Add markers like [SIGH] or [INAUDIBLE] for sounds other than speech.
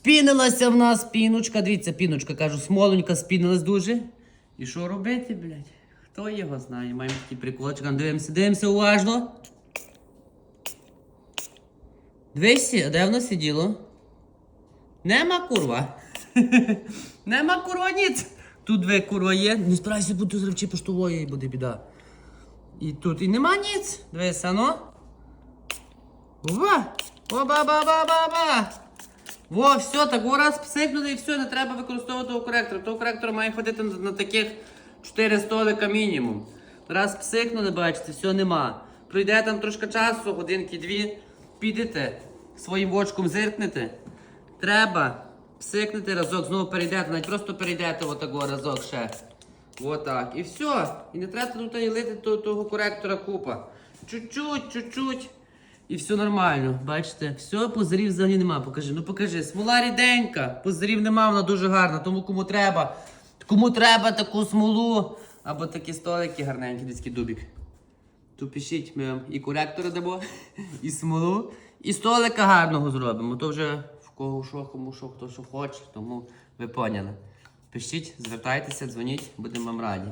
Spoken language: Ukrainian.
Спінилася в нас піночка. Дивіться, піночка, кажу, смоленька спінилась дуже. І що робити, блядь? Хто його знає? Маємо такий приколочок. А, Дивимося, дивимося уважно. Дивися, а де воно сиділо? Нема курва. [LAUGHS] Нема курва ніц. Тут дві курва є. Не бо тут зривчи поштової буде біда. І тут і нема ніц. Дивися, ну. Ова! Оба-ба-ба-ба-ба! Во, все, так раз псикнули і все, не треба використовувати того коректора. Того коректора має ходити на, на таких 4 столика мінімум. Раз псикнули, бачите, все нема. Пройде там трошки часу, годинки-дві, підете, своїм очком зиркнете. Треба псикнути разок, знову перейдете, навіть просто перейдете отако разок ще. Отак. І все. І не треба тут і лити того коректора купа. Чуть-чуть, чуть-чуть. І все нормально. Бачите, все, позирів взагалі нема. Покажи. Ну покажи. Смола ріденька. Позирів нема, вона дуже гарна. Тому кому треба. Кому треба таку смолу. Або такі столики гарненькі, дитський дубік. То пишіть, ми вам і коректора дамо, і смолу, і столика гарного зробимо. То вже в кого що, кому що, хто що хоче, тому ви поняли. Пишіть, звертайтеся, дзвоніть, будемо вам раді.